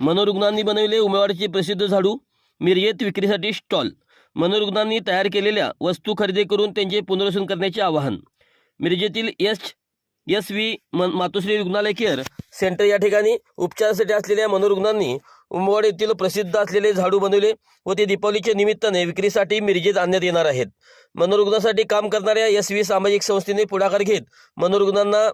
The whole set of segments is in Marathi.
मनोरुग्णांनी बनवले उमेवाडीचे प्रसिद्ध झाडू मिरजेत विक्रीसाठी स्टॉल. मनोरुग्णांनी तयार केलेल्या वस्तू खरेदी करून त्यांचे पुनर्वसन करण्याचे आवाहन. मिरजेतील एस एस व्ही मन मातोश्री रुग्णालय केअर सेंटर या ठिकाणी उपचारासाठी असलेल्या मनोरुग्णांनी उमवाड येथील प्रसिद्ध असलेले झाडू बनवले व ते दीपावलीच्या निमित्ताने विक्रीसाठी मिरजेत आणण्यात येणार आहेत. मनोरुग्णासाठी काम करणाऱ्या एस व्ही सामाजिक संस्थेने पुढाकार घेत मनोरुग्णांना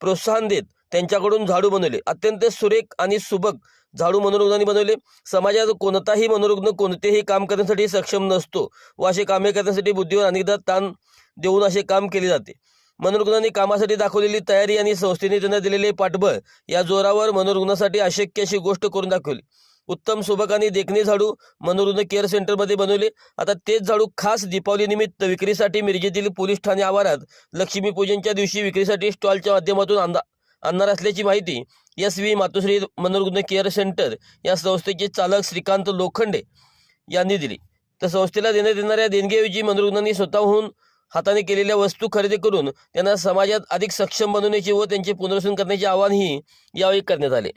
प्रोत्साहन देत त्यांच्याकडून झाडू बनवले. अत्यंत सुरेख आणि सुबक झाडू मनोरुग्णांनी बनवले. समाजात कोणताही मनोरुग्ण कोणतेही काम करण्यासाठी सक्षम नसतो व असे कामे करण्यासाठी बुद्धीवर अनेकदा ताण देऊन असे काम केले जाते. मनोरुग्णांनी कामासाठी दाखवलेली तयारी आणि संस्थेने त्यांना दिलेले पाठबळ या जोरावर मनोरुग्णासाठी अशक्य अशी गोष्ट करून दाखवली. उत्तम सुबक आणि देखणे झाडू मनोरुग्ण केअर सेंटरमध्ये बनवले. आता तेच झाडू खास दीपावलीनिमित्त विक्रीसाठी मिरजेतील पोलीस ठाणे आवारात लक्ष्मीपूजनच्या दिवशी विक्रीसाठी स्टॉलच्या माध्यमातून आणा आणणार असल्याची माहिती एस व्ही मातोश्री मनोरुग्ण केअर सेंटर या संस्थेचे चालक श्रीकांत लोखंडे यांनी दिली. तर संस्थेला देण्यात येणाऱ्या देणगीऐवजी मनोरुग्णांनी स्वतःहून हाताने केलेल्या वस्तू खरेदी करून त्यांना समाजात अधिक सक्षम बनवण्याचे व त्यांचे पुनर्वसन करण्याचे आवाहनही यावेळी करण्यात आले.